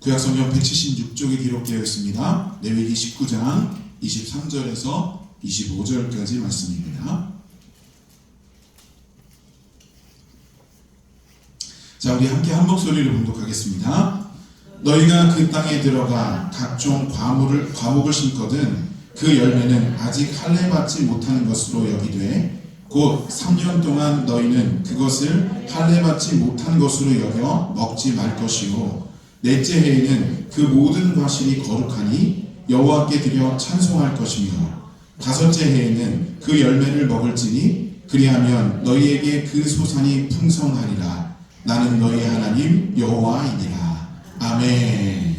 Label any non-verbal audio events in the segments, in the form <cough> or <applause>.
구약성경 176쪽에 기록되어 있습니다. 레위기 19장 23절에서 25절까지 말씀입니다. 자, 우리 함께 한 목소리로 봉독하겠습니다. 너희가 그 땅에 들어가 각종 과물을 과목을 심거든 그 열매는 아직 할례 받지 못하는 것으로 여기되 곧 3년 동안 너희는 그것을 할례 받지 못한 것으로 여겨 먹지 말 것이요 넷째 해에는 그 모든 과실이 거룩하니 여호와께 드려 찬송할 것이며 다섯째 해에는 그 열매를 먹을지니 그리하면 너희에게 그 소산이 풍성하리라. 나는 너희 하나님 여호와이니라. 아멘.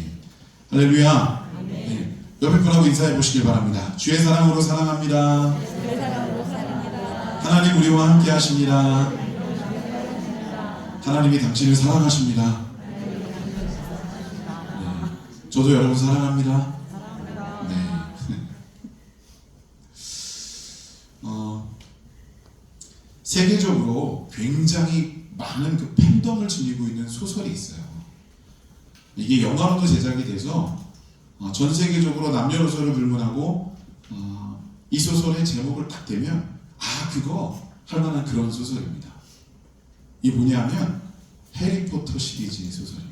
할렐루야. 네. 옆에 분하고 인사해 보시길 바랍니다. 주의 사랑으로 사랑합니다. 하나님 우리와 함께 하십니다. 하나님이 당신을 사랑하십니다. 네. 저도 여러분 사랑합니다 네. <laughs> 어, 세계적으로 굉장히 많은 그 팬덤을 지니고 있는 소설이 있어요. 이게 영화로도 제작이 돼서 어, 전 세계적으로 남녀노소를 불문하고 어, 이 소설의 제목을 딱 대면 아 그거 할 만한 그런 소설입니다. 이 뭐냐면 해리포터 시리즈의 소설이에요.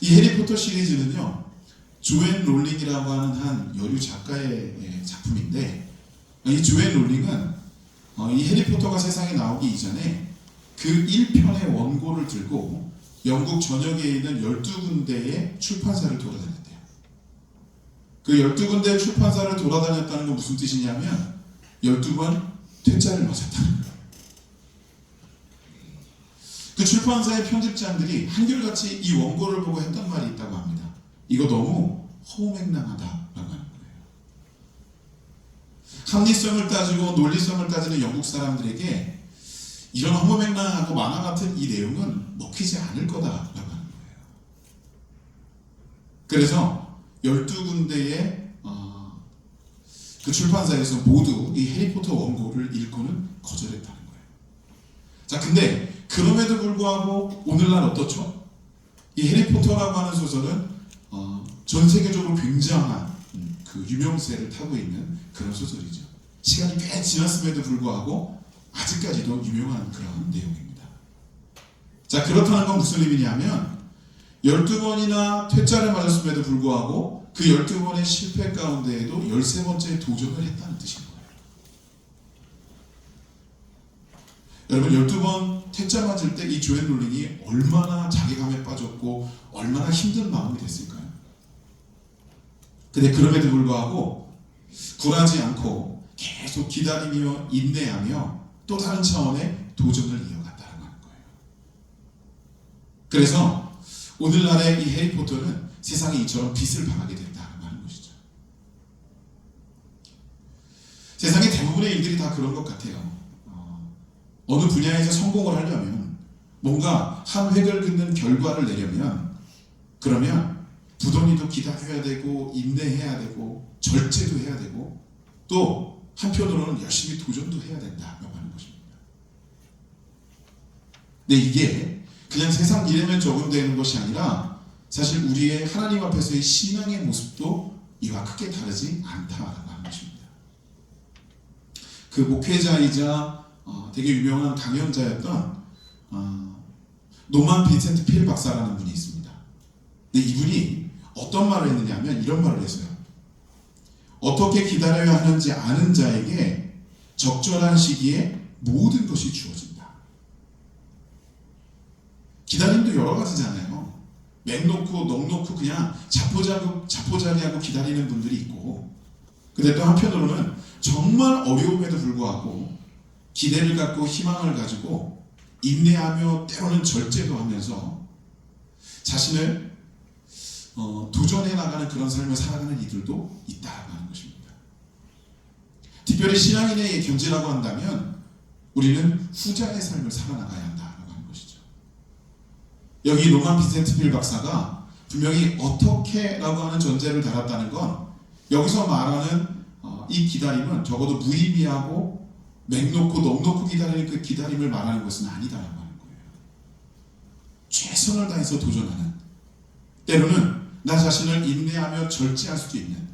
이 해리포터 시리즈는요 조앤 롤링이라고 하는 한 여류 작가의 예, 작품인데 이 조앤 롤링은 어, 이 해리포터가 세상에 나오기 이전에 그 1편의 원고를 들고 영국 전역에 있는 12군데의 출판사를 돌아다녔대요. 그 12군데 출판사를 돌아다녔다는 건 무슨 뜻이냐면 12번 퇴짜를 맞았다는 거예요. 그 출판사의 편집장들이 한결같이 이 원고를 보고 했던 말이 있다고 합니다. 이거 너무 허무맹랑하다라고 하는 거예요. 합리성을 따지고 논리성을 따지는 영국 사람들에게 이런 허무맹랑하고 만화 같은 이 내용은 먹히지 않을 거다라고 하는 거예요. 그래서 12군데의 어, 그 출판사에서 모두 이 해리포터 원고를 읽고는 거절했다는 거예요. 자, 근데 그럼에도 불구하고 오늘날 어떻죠? 이 해리포터라고 하는 소설은 어, 전 세계적으로 굉장한 음, 그 유명세를 타고 있는 그런 소설이죠. 시간이 꽤 지났음에도 불구하고 아직까지도 유명한 그런 내용입니다. 자, 그렇다는 건 무슨 의미냐면 12번이나 퇴짜를 맞았음에도 불구하고 그 12번의 실패 가운데에도 13번째 도전을 했다는 뜻인 거예요. 여러분 12번 퇴짜 맞을 때 이 조앤 롤링이 얼마나 자괴감에 빠졌고 얼마나 힘든 마음이 됐을까요? 근데 그럼에도 불구하고 굴하지 않고 계속 기다리며 인내하며 또 다른 차원의 도전을 이어갔다는 거예요. 그래서 오늘날의 이 해리포터는 세상에 이처럼 빛을 발하게 됐다는 하는 것이죠. 세상의 대부분의 일들이 다 그런 것 같아요. 어, 어느 분야에서 성공을 하려면 뭔가 한 획을 긋는 결과를 내려면 그러면 부동이도 기다려야 되고 인내해야 되고 절제도 해야 되고 또 한편으로는 열심히 도전도 해야 된다라고 하는 것입니다. 근데 이게 그냥 세상 일에만 적용되는 것이 아니라 사실 우리의 하나님 앞에서의 신앙의 모습도 이와 크게 다르지 않다라고 하는 것입니다. 그 목회자이자 어, 되게 유명한 강연자였던 어, 노만 빈센트 필 박사라는 분이 있습니다. 근데 이분이 어떤 말을 했느냐면 이런 말을 했어요. 어떻게 기다려야 하는지 아는 자에게 적절한 시기에 모든 것이 주어진다. 기다림도 여러 가지잖아요. 맹 놓고 넋 놓고 그냥 자포자기, 자포자기하고 기다리는 분들이 있고 근데 또 한편으로는 정말 어려움에도 불구하고 기대를 갖고 희망을 가지고 인내하며 때로는 절제도 하면서 자신을 어, 도전해 나가는 그런 삶을 살아가는 이들도 있다라고 하는 것입니다. 특별히 신앙인의 견지라고 한다면 우리는 후자의 삶을 살아나가야 한다라고 하는 것이죠. 여기 로만 비센트필 박사가 분명히 어떻게라고 하는 전제를 달았다는 건 여기서 말하는 어, 이 기다림은 적어도 무의미하고 맹놓고 넋 놓고 기다리는 그 기다림을 말하는 것은 아니다라고 하는 거예요. 최선을 다해서 도전하는 때로는 나 자신을 인내하며 절제할 수도 있는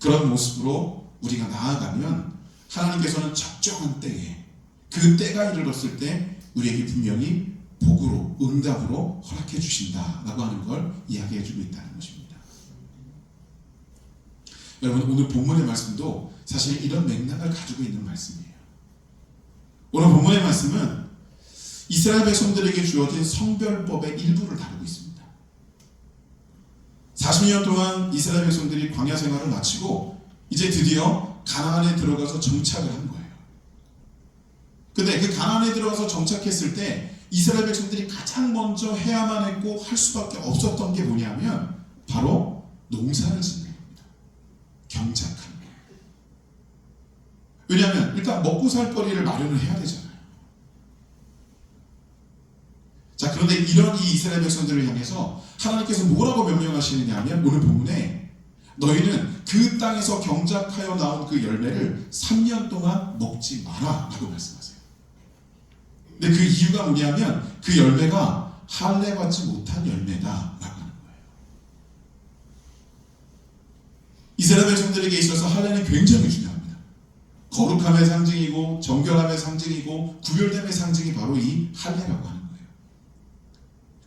그런 모습으로 우리가 나아가면 하나님께서는 적정한 때에 그 때가 이르렀을 때 우리에게 분명히 복으로 응답으로 허락해 주신다라고 하는 걸 이야기해 주고 있다는 것입니다. 여러분 오늘 본문의 말씀도 사실 이런 맥락을 가지고 있는 말씀이에요. 오늘 본문의 말씀은 이스라엘 백성들에게 주어진 성별법의 일부를 다루고 있습니다. 40년 동안 이스라엘 백성들이 광야 생활을 마치고 이제 드디어 가나안에 들어가서 정착을 한 거예요. 근데 그 가나안에 들어가서 정착했을 때 이스라엘 백성들이 가장 먼저 해야만 했고 할 수밖에 없었던 게 뭐냐면 바로 농사를 짓는 겁니다. 경작하는. 왜냐하면 일단 먹고 살 거리를 마련을 해야 되잖아요. 자 그런데 이런 이 이스라엘 백성들을 향해서 하나님께서 뭐라고 명령하시느냐 하면 오늘 본문에 너희는 그 땅에서 경작하여 나온 그 열매를 3년 동안 먹지 마라 라고 말씀하세요. 근데 그 이유가 뭐냐면 그 열매가 할례 받지 못한 열매다 라고 하는 거예요. 이스라엘 백성들에게 있어서 할례는 굉장히 중요합니다. 거룩함의 상징이고 정결함의 상징이고 구별됨의 상징이 바로 이 할례라고 하는 거예요.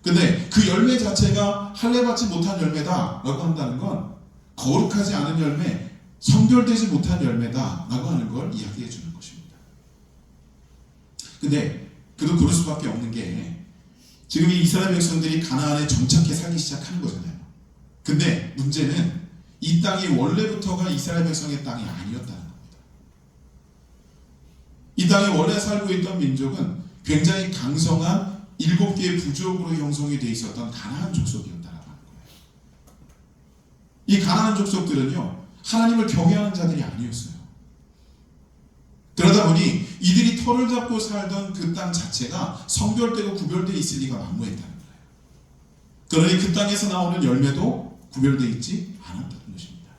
근데 그 열매 자체가 할례 받지 못한 열매다라고 한다는 건 거룩하지 않은 열매, 성별되지 못한 열매다라고 하는 걸 이야기해 주는 것입니다. 근데 그도 그럴 수밖에 없는 게 지금 이 이스라엘 백성들이 가나안에 정착해 살기 시작하는 거잖아요. 근데 문제는 이 땅이 원래부터가 이스라엘 백성의 땅이 아니었다는. 이 땅에 원래 살고 있던 민족은 굉장히 강성한 일곱 개의 부족으로 형성이 돼 있었던 가나안 족속이었다라고 하는 거예요. 이 가나안 족속들은요 하나님을 경외하는 자들이 아니었어요. 그러다 보니 이들이 털을 잡고 살던 그 땅 자체가 성별되고 구별되어 리가 만무했다는 거예요. 그러니 그 땅에서 나오는 열매도 구별되어 있지 않았다는 것입니다.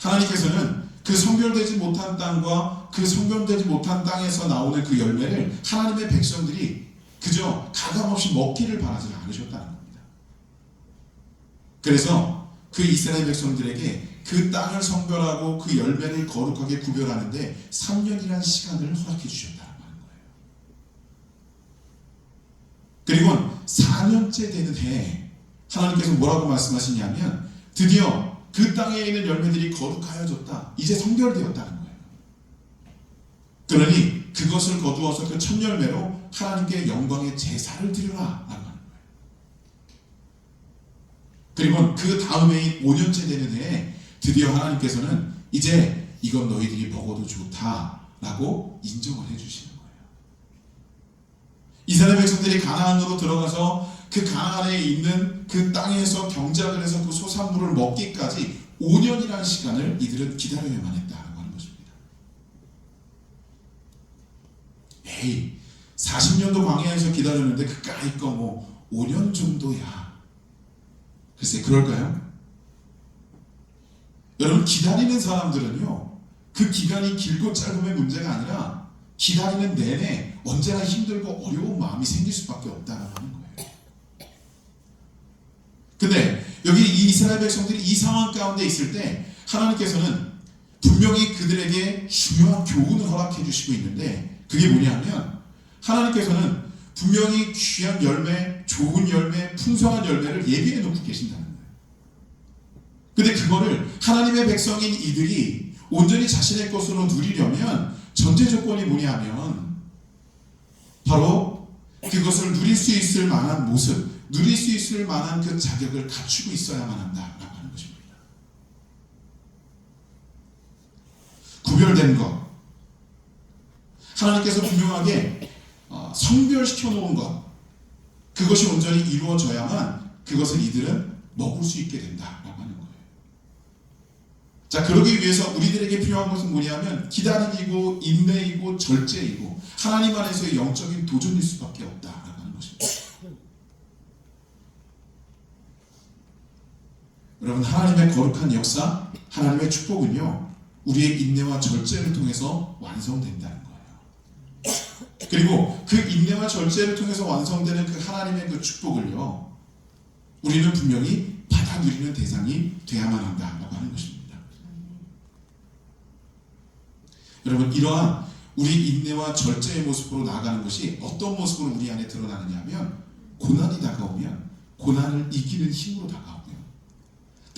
하나님께서는 그 성별되지 못한 땅과 그 성별되지 못한 땅에서 나오는 그 열매를 하나님의 백성들이 그저 가감없이 먹기를 바라지 않으셨다는 겁니다. 그래서 그 이스라엘 백성들에게 그 땅을 성별하고 그 열매를 거룩하게 구별하는데 3년이라는 시간을 허락해 주셨다는 거예요. 그리고 4년째 되는 해에 하나님께서 뭐라고 말씀하시냐면 드디어 그 땅에 있는 열매들이 거룩하여졌다. 이제 성별되었다는 거예요. 그러니 그것을 거두어서 그 첫 열매로 하나님께 영광의 제사를 드리라 라고 하는 거예요. 그리고 그 다음에 5년째 되는 해에 드디어 하나님께서는 이제 이건 너희들이 먹어도 좋다라고 인정을 해주시는 거예요. 이스라엘 백성들이 가나안으로 들어가서 그 가나안에 있는 그 땅에서 경작을 해서 그 소산물을 먹기까지 5년이라는 시간을 이들은 기다려야만 했다라고 하는 것입니다. 에이, 40년도 광야에서 기다렸는데 그까이 거뭐 5년 정도야. 글쎄 그럴까요? 여러분 기다리는 사람들은요 그 기간이 길고 짧음의 문제가 아니라 기다리는 내내 언제나 힘들고 어려운 마음이 생길 수밖에 없다는 거예요. 근데 여기 이 이스라엘 백성들이 이 상황 가운데 있을 때 하나님께서는 분명히 그들에게 중요한 교훈을 허락해 주시고 있는데 그게 뭐냐면 하나님께서는 분명히 귀한 열매, 좋은 열매, 풍성한 열매를 예비해 놓고 계신다는 거예요. 근데 그거를 하나님의 백성인 이들이 온전히 자신의 것으로 누리려면 전제 조건이 뭐냐면 바로 그것을 누릴 수 있을 만한 모습, 누릴 수 있을 만한 그 자격을 갖추고 있어야만 한다라고 하는 것입니다. 구별된 것, 하나님께서 분명하게 어, 성별시켜 놓은 것, 그것이 온전히 이루어져야만 그것을 이들은 먹을 수 있게 된다라고 하는 거예요. 자, 그러기 위해서 우리들에게 필요한 것은 뭐냐면 기다림이고 인내이고 절제이고 하나님 안에서의 영적인 도전일 수밖에 것입니다. 여러분 하나님의 거룩한 역사, 하나님의 축복은요 우리의 인내와 절제를 통해서 완성된다는 거예요. 그리고 그 인내와 절제를 통해서 완성되는 그 하나님의 그 축복을요. 우리는 분명히 받아 누리는 대상이 돼야만 한다라고 하는 것입니다. 여러분 이러한 우리 인내와 절제의 모습으로 나아가는 것이 어떤 모습으로 우리 안에 드러나느냐 하면 고난이 다가오면 고난을 이기는 힘으로 다가오고요.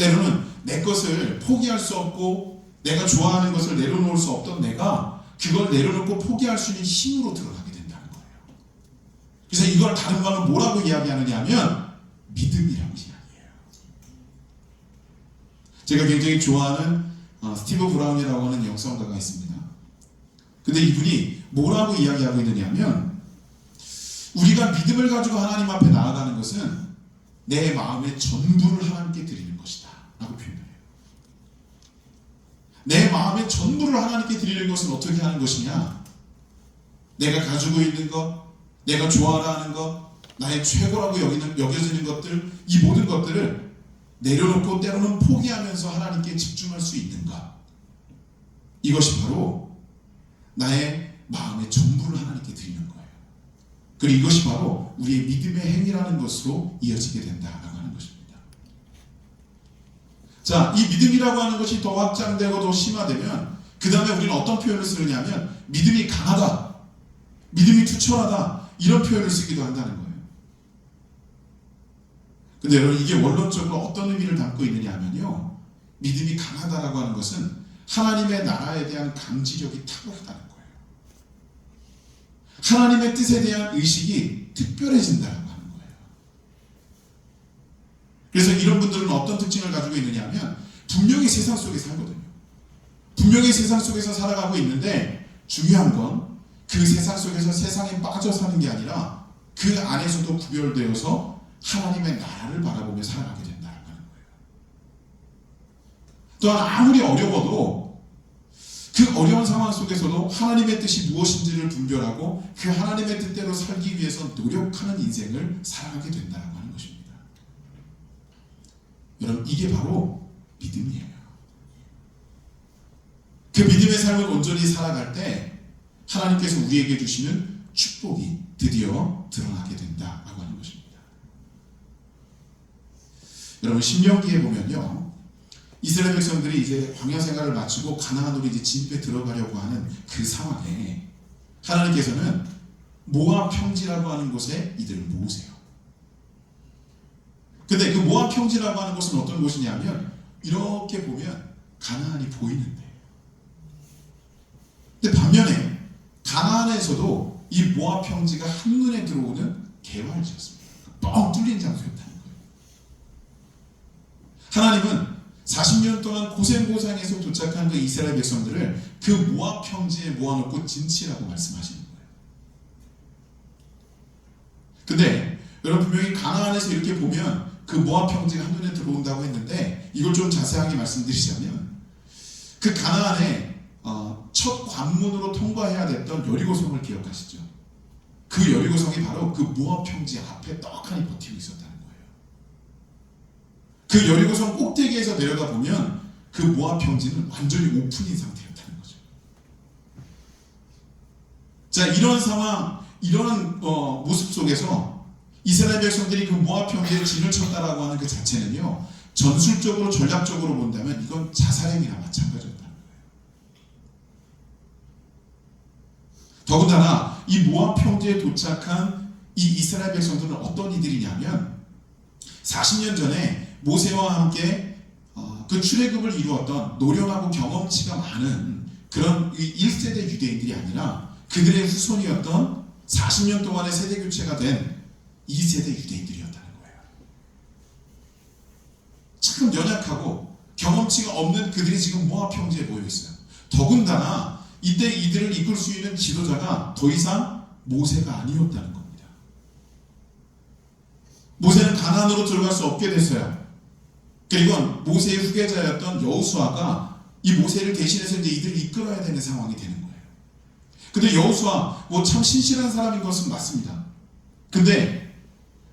때로는 내 것을 포기할 수 없고 내가 좋아하는 것을 내려놓을 수 없던 내가 그걸 내려놓고 포기할 수 있는 힘으로 드러나게 된다는 거예요. 그래서 이걸 다른 말로 뭐라고 이야기하느냐 하면 믿음이라고 이야기해요. 제가 굉장히 좋아하는 어, 스티브 브라운이라고 하는 역성가가 있습니다. 근데 이분이 뭐라고 이야기하고 있느냐 하면 우리가 믿음을 가지고 하나님 앞에 나아가는 것은 내 마음의 전부를 하나님께 드리는 라고 표현해요. 내 마음의 전부를 하나님께 드리는 것은 어떻게 하는 것이냐? 내가 가지고 있는 것, 내가 좋아하는 것, 나의 최고라고 여기는, 여겨지는 것들, 이 모든 것들을 내려놓고 때로는 포기하면서 하나님께 집중할 수 있는가? 이것이 바로 나의 마음의 전부를 하나님께 드리는 거예요. 그리고 이것이 바로 우리의 믿음의 행위라는 것으로 이어지게 된다라고 하는 것입니다. 자, 이 믿음이라고 하는 것이 더 확장되고 더 심화되면 그 다음에 우리는 어떤 표현을 쓰느냐면 믿음이 강하다, 믿음이 투철하다 이런 표현을 쓰기도 한다는 거예요. 근데 여러분 이게 원론적으로 어떤 의미를 담고 있느냐 하면요. 믿음이 강하다라고 하는 것은 하나님의 나라에 대한 감지력이 탁월하다는 거예요. 하나님의 뜻에 대한 의식이 거예요. 그래서 이런 분들은 어떤 특징을 가지고 있느냐 하면 분명히 세상 속에 살거든요. 분명히 세상 속에서 살아가고 있는데 중요한 건 그 세상 속에서 세상에 빠져 사는 게 아니라 그 안에서도 구별되어서 하나님의 나라를 바라보며 살아가게 된다는 거예요. 또한 아무리 어려워도 그 어려운 상황 속에서도 하나님의 뜻이 무엇인지를 분별하고 그 하나님의 뜻대로 살기 위해서 노력하는 인생을 살아가게 된다는 것입니다. 여러분 이게 바로 믿음이에요. 그 믿음의 삶을 온전히 살아갈 때 하나님께서 우리에게 주시는 축복이 드디어 드러나게 된다라고 하는 것입니다. 여러분 신명기에 보면요. 이스라엘 백성들이 이제 광야 생활을 마치고 가나안으로 이제 진입에 들어가려고 하는 그 상황에 하나님께서는 모압 평지라고 하는 곳에 이들을 모으세요. 근데 그 모압 평지라고 하는 곳은 어떤 곳이냐면 이렇게 보면 가나안이 보이는데 근데 반면에 가나안에서도 이 모압 평지가 한눈에 들어오는 개활지였습니다. 뻥 뚫린 장소였다는 거예요. 하나님은 40년 동안 고생고생해서 도착한 그 이스라엘 백성들을 그 모압 평지에 모아놓고 진치라고 말씀하시는 거예요. 근데 여러분 분명히 가나안에서 이렇게 보면 그 모압 평지가 한눈에 들어온다고 했는데 이걸 좀 자세하게 말씀드리자면 그 가나안에 어, 첫 관문으로 통과해야 됐던 여리고성을 기억하시죠? 그 여리고성이 바로 그 모압 평지 앞에 떡하니 버티고 있었다는 거예요. 그 여리고성 꼭대기에서 내려다 보면 그 모압 평지는 완전히 오픈인 상태였다는 거죠. 자 이런 상황, 이런 어, 모습 속에서 이스라엘 백성들이 그 모압 평지에 진을 쳤다라고 하는 그 자체는요 전술적으로 전략적으로 본다면 이건 자살행위나 마찬가지였다는 거예요. 더군다나 이 모압 평지에 도착한 이 이스라엘 백성들은 어떤 이들이냐면 40년 전에 모세와 함께 어, 그 출애굽을 이루었던 노련하고 경험치가 많은 그런 1세대 유대인들이 아니라 그들의 후손이었던 40년 동안의 세대 교체가 된 2세대 유대인들이었다는 거예요. 참 연약하고 경험치가 없는 그들이 지금 모압 평지에 모여 있어요. 더군다나 이때 이들을 이끌 수 있는 지도자가 더 이상 모세가 아니었다는 겁니다. 모세는 가나안으로 들어갈 수 없게 됐어요. 그리고 모세의 후계자였던 여호수아가 이 모세를 대신해서 이제 이들을 이끌어야 되는 상황이 되는 거예요. 근데 여호수아 뭐 참 신실한 사람인 것은 맞습니다. 근데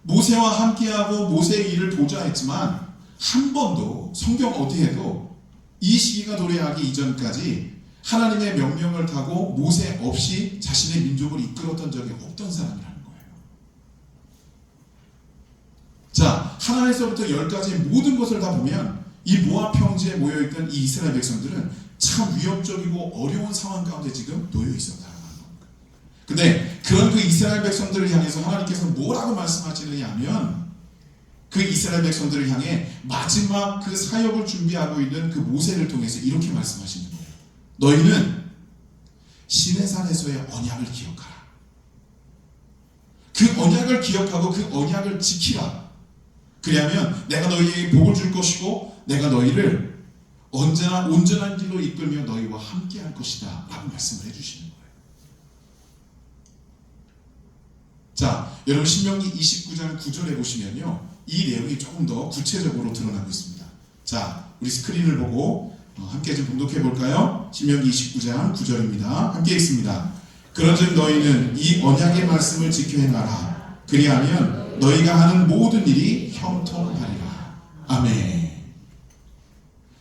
모세와 함께하고 모세의 일을 보좌했지만 한 번도 성경 어디에도 이 시기가 도래하기 이전까지 하나님의 명령을 타고 모세 없이 자신의 민족을 이끌었던 적이 없던 사람이라는 거예요. 자, 하나에서부터 열까지 모든 것을 다 보면 이 모압 평지에 모여 있던 이 이스라엘 백성들은 참 위협적이고 어려운 상황 가운데 지금 놓여 겁니다. 근데 그런 그 이스라엘 백성들을 향해서 하나님께서 뭐라고 말씀하시느냐 하면 그 이스라엘 백성들을 향해 마지막 그 사역을 준비하고 있는 그 모세를 통해서 이렇게 말씀하시는 거예요. 너희는 시내산에서의 언약을 기억하라. 그 언약을 기억하고 그 언약을 지키라. 그리하면 내가 너희에게 복을 줄 것이고 내가 너희를 언제나 온전한 길로 이끌며 너희와 함께 할 것이다. 라고 말씀을 해주시는 거예요. 자, 여러분 신명기 29장 9절에 보시면요. 이 내용이 조금 더 구체적으로 드러나고 있습니다. 자, 우리 스크린을 보고 어, 함께 좀 봉독해 볼까요? 신명기 29장 9절입니다. 함께 읽습니다. 그런즉 너희는 이 언약의 말씀을 지켜 행하라. 그리하면 너희가 하는 모든 일이 형통하리라. 아멘.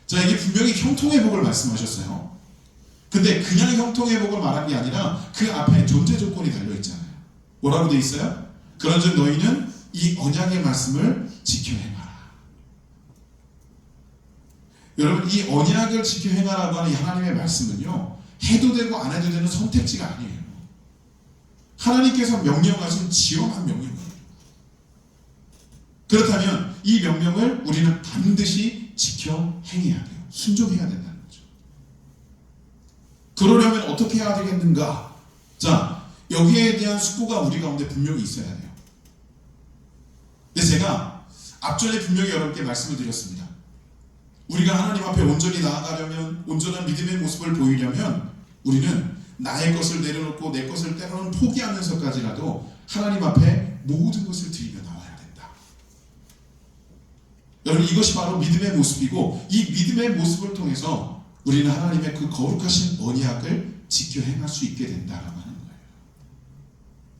자, 이게 분명히 형통의 복을 말씀하셨어요. 근데 그냥 형통의 복을 말한 게 아니라 그 앞에 존재 조건이 달려 있잖아요. 뭐라고 돼 있어요? 그런즉 너희는 이 언약의 말씀을 지켜 행하라. 여러분 이 언약을 지켜 행하라고 하는 이 하나님의 말씀은요 해도 되고 안 해도 되는 선택지가 아니에요. 하나님께서 명령하신 지엄한 명령이에요. 그렇다면 이 명령을 우리는 반드시 지켜 행해야 돼요. 순종해야 된다는 거죠. 그러려면 어떻게 해야 되겠는가? 자, 여기에 대한 숙고가 우리 가운데 분명히 있어야 돼요. 근데 제가 앞전에 분명히 여러분께 말씀을 드렸습니다. 우리가 하나님 앞에 온전히 나아가려면 온전한 믿음의 모습을 보이려면 우리는 나의 것을 내려놓고 내 것을 때로는 포기하면서까지라도 하나님 앞에 모든 것을 드리며 나와야 된다. 여러분 이것이 바로 믿음의 모습이고 이 믿음의 모습을 통해서 우리는 하나님의 그 거룩하신 언약을 지켜 행할 수 있게 된다라고 하는.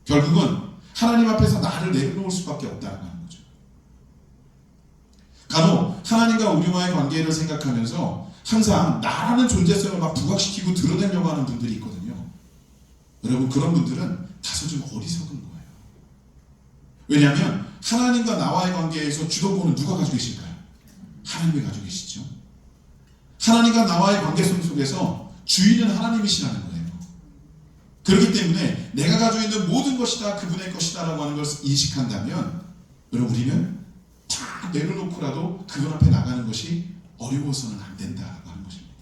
결국은 하나님 앞에서 나를 내려놓을 수밖에 없다는 거예요. 간혹 하나님과 우리와의 관계를 생각하면서 항상 나라는 존재성을 막 부각시키고 드러내려고 하는 분들이 있거든요. 여러분 그런 분들은 다소 좀 어리석은 거예요. 왜냐하면 하나님과 나와의 관계에서 주도권은 누가 가지고 계실까요? 하나님이 가지고 계시죠. 하나님과 나와의 관계성 속에서 주인은 하나님이시라는 거예요. 그렇기 때문에 내가 가지고 있는 모든 것이 다 그분의 것이다라고 하는 것을 인식한다면 여러분 우리는 다 내려놓고라도 그분 앞에 나가는 것이 어려워서는 안 된다라고 하는 것입니다.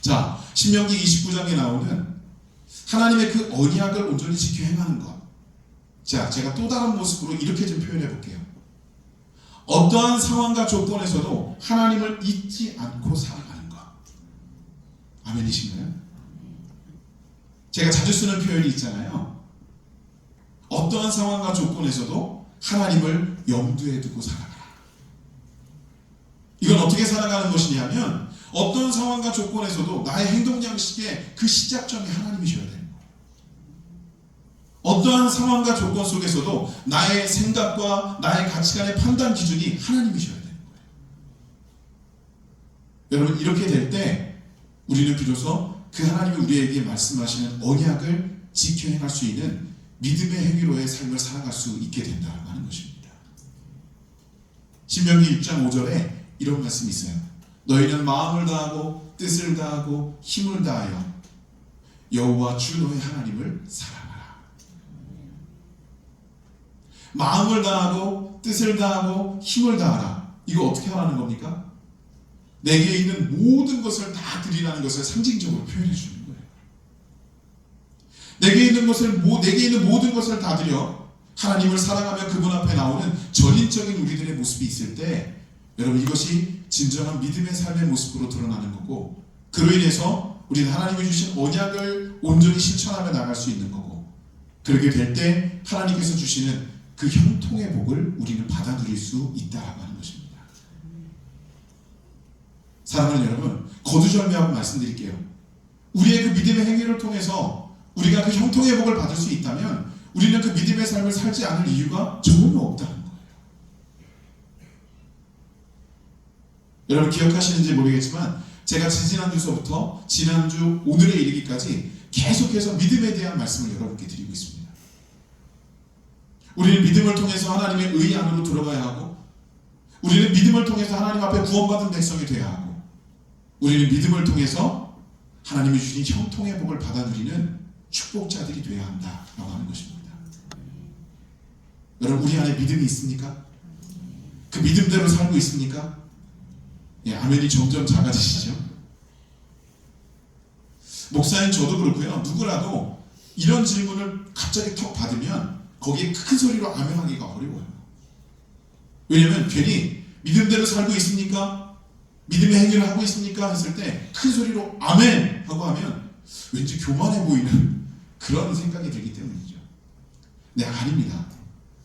자, 신명기 29장에 나오는 하나님의 그 언약을 온전히 지켜 행하는 것. 자, 제가 또 다른 모습으로 이렇게 좀 표현해 볼게요. 어떠한 상황과 조건에서도 하나님을 잊지 않고 살아가는 것. 아멘이신가요? 제가 자주 쓰는 표현이 있잖아요. 어떠한 상황과 조건에서도 하나님을 염두에 두고 살아가라. 이건 어떻게 살아가는 것이냐면 어떤 상황과 조건에서도 나의 행동 양식의 그 시작점이 하나님이셔야 돼요. 어떠한 상황과 조건 속에서도 나의 생각과 나의 가치관의 판단 기준이 하나님이셔야 되는 거예요. 여러분 이렇게 될 때 우리는 비로소 그 하나님이 우리에게 말씀하시는 언약을 지켜 행할 수 있는 믿음의 행위로의 삶을 살아갈 수 있게 된다고 하는 것입니다. 신명기 6장 5절에 이런 말씀이 있어요. 너희는 마음을 다하고 뜻을 다하고 힘을 다하여 여호와 주 너의 하나님을 사랑하라. 마음을 다하고 뜻을 다하고 힘을 다하라. 이거 어떻게 하라는 겁니까? 내게 있는 모든 것을 다 드리라는 것을 상징적으로 표현해 주는 거예요. 내게 있는 것을 내게 있는 모든 것을 다 드려 하나님을 사랑하며 그분 앞에 나오는 전인적인 우리들의 모습이 있을 때 여러분 이것이 진정한 믿음의 삶의 모습으로 드러나는 거고 그로 인해서 우리는 하나님이 주신 언약을 온전히 실천하며 나갈 수 있는 거고 그렇게 될 때 하나님께서 주시는 그 형통의 복을 우리는 받아들일 수 있다라고 하는 것입니다. 사랑하는 여러분 거두절미하고 말씀드릴게요. 우리의 그 믿음의 행위를 통해서 우리가 그 형통의 복을 받을 수 있다면 우리는 그 믿음의 삶을 살지 않을 이유가 전혀 없다는 거예요. 여러분 기억하시는지 모르겠지만 제가 지지난주서부터 지난주 오늘에 이르기까지 계속해서 믿음에 대한 말씀을 여러분께 드리고 있습니다. 우리는 믿음을 통해서 하나님의 의 안으로 들어가야 하고 우리는 믿음을 통해서 하나님 앞에 구원받은 백성이 되어야 하고 우리는 믿음을 통해서 하나님이 주신 형통의 복을 받아 누리는 축복자들이 되어야 한다라고 하는 것입니다. 여러분 우리 안에 믿음이 있습니까? 그 믿음대로 살고 있습니까? 예, 아멘이 점점 작아지시죠? 목사님 저도 그렇고요. 누구라도 이런 질문을 갑자기 턱 받으면 거기에 큰 소리로 아멘하기가 어려워요. 왜냐면 괜히 믿음대로 살고 있습니까? 믿음의 행위를 하고 있습니까? 했을 때 큰 소리로 아멘 하고 하면 왠지 교만해 보이는 그런 생각이 들기 때문이죠. 네, 아닙니다.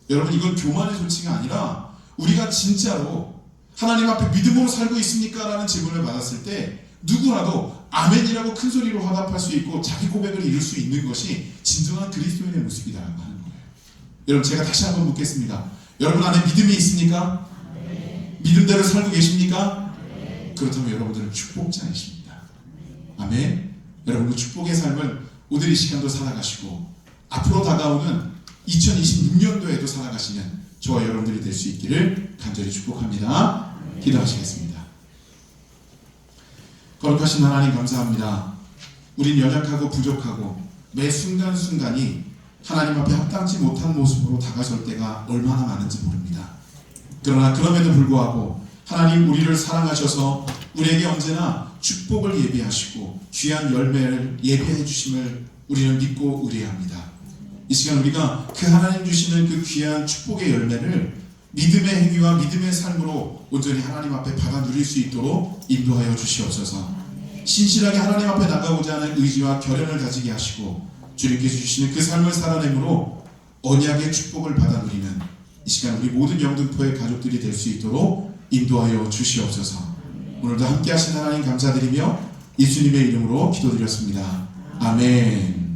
여러분 이건 교만의 소치가 아니라 우리가 진짜로 하나님 앞에 믿음으로 살고 있습니까? 라는 질문을 받았을 때 누구라도 아멘이라고 큰 소리로 화답할 수 있고 자기 고백을 이룰 수 있는 것이 진정한 그리스도인의 모습이라는 하는 거예요. 여러분 제가 다시 한번 묻겠습니다. 여러분 안에 믿음이 있습니까? 믿음대로 살고 계십니까? 그렇다면 여러분들은 축복자이십니다. 아멘. 여러분 그 축복의 삶을 오늘 이 시간도 살아가시고 앞으로 다가오는 2026년도에도 살아가시는 저와 여러분들이 될 수 있기를 간절히 축복합니다. 기도하시겠습니다. 거룩하신 하나님 감사합니다. 우린 연약하고 부족하고 매 순간순간이 하나님 앞에 합당치 못한 모습으로 다가설 때가 얼마나 많은지 모릅니다. 그러나 그럼에도 불구하고 하나님 우리를 사랑하셔서 우리에게 언제나 축복을 예비하시고 귀한 열매를 예비해 주심을 우리는 믿고 의뢰합니다. 이 시간 우리가 그 하나님 주시는 그 귀한 축복의 열매를 믿음의 행위와 믿음의 삶으로 온전히 하나님 앞에 받아 누릴 수 있도록 인도하여 주시옵소서. 신실하게 하나님 앞에 나가고자 하는 의지와 결연을 가지게 하시고 주님께서 주시는 그 삶을 살아내므로 언약의 축복을 받아 누리는 이 시간 우리 모든 영등포의 가족들이 될 수 있도록 인도하여 주시옵소서. 오늘도 함께 하신 하나님 감사드리며 예수님의 이름으로 기도드렸습니다. 아멘.